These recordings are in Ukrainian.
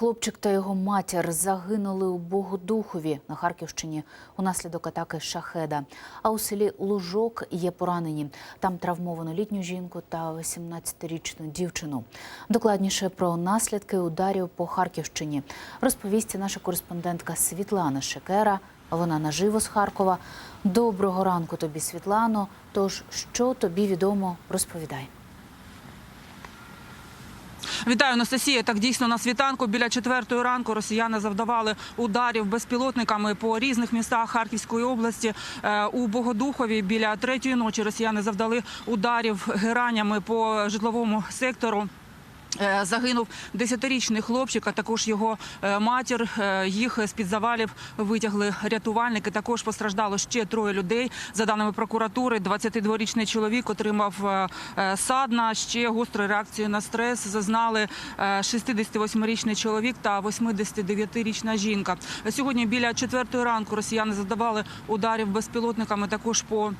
Хлопчик та його матір загинули у Богодухові на Харківщині унаслідок атаки шахеда. А у селі Лужок є поранені. Там травмовано літню жінку та 18-річну дівчину. Докладніше про наслідки ударів по Харківщині розповість наша кореспондентка Світлана Шекера. Вона наживо з Харкова. Доброго ранку тобі, Світлано. Тож, що тобі відомо, розповідай. Вітаю, Анастасія. Так дійсно на світанку біля четвертої ранку росіяни завдавали ударів безпілотниками по різних містах Харківської області. Е, У Богодухові біля третьої ночі росіяни завдали ударів геранями по житловому сектору. Е, Загинув 10-річний хлопчик, а також його е, матір. Е, Їх з під завалів витягли рятувальники. Також постраждало ще троє людей. За даними прокуратури, 22-річний чоловік отримав садна. Ще гостру реакцію на стрес зазнали е, 68-річний чоловік та 89-річна жінка. Сьогодні біля четвертої ранку росіяни завдавали ударів безпілотниками також по.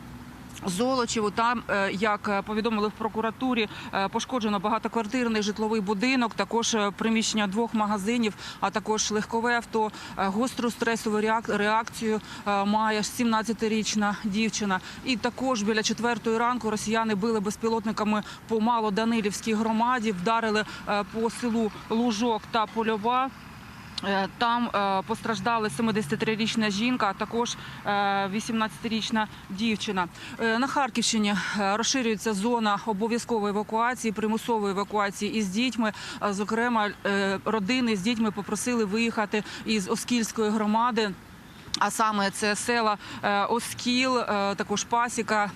Золочеву там, е, як е, повідомили в прокуратурі, е, пошкоджено багатоквартирний житловий будинок, також приміщення двох магазинів, а також легкове авто. Гостру стресову реак- реакцію має 17-річна дівчина. І також біля четвертої ранку росіяни били безпілотниками по Малоданилівській громаді, вдарили по селу Лужок та Польова. Е, Там е, постраждали 73-річна жінка, а також е, 18-річна дівчина. Е, На Харківщині розширюється зона обов'язкової евакуації, примусової евакуації із дітьми. Зокрема, родини з дітьми попросили виїхати із Оскільської громади. А саме це села Оскіл, також Пасіка.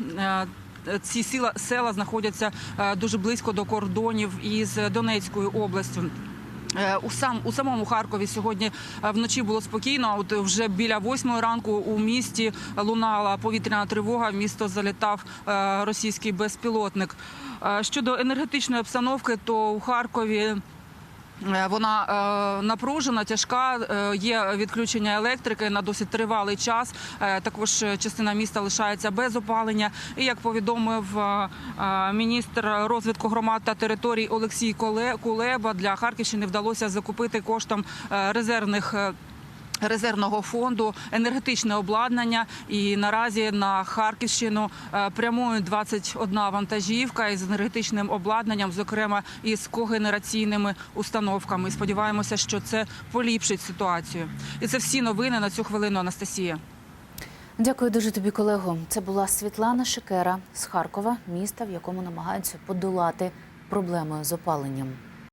Ці села, села знаходяться дуже близько до кордонів із Донецькою областю. Е, У сам у самому Харкові сьогодні е, вночі було спокійно. От вже біля восьмої ранку у місті лунала повітряна тривога. В місто залітав е, російський безпілотник. Щодо енергетичної обстановки, то у Харкові. Е, Вона е, напружена, тяжка. е, Є відключення електрики на досить тривалий час. Також частина міста лишається без опалення. І як повідомив міністр розвитку громад та територій Олексій Кулеба, для Харківщини вдалося закупити коштом резервних. Резервного фонду енергетичне обладнання, і наразі на Харківщину е, прямують 21 вантажівка із енергетичним обладнанням, зокрема із когенераційними установками. Сподіваємося, що це поліпшить ситуацію. І це всі новини на цю хвилину. Анастасія. Дякую дуже тобі, колего. Це була Світлана Шикера з Харкова, міста, в якому намагаються подолати проблеми з опаленням.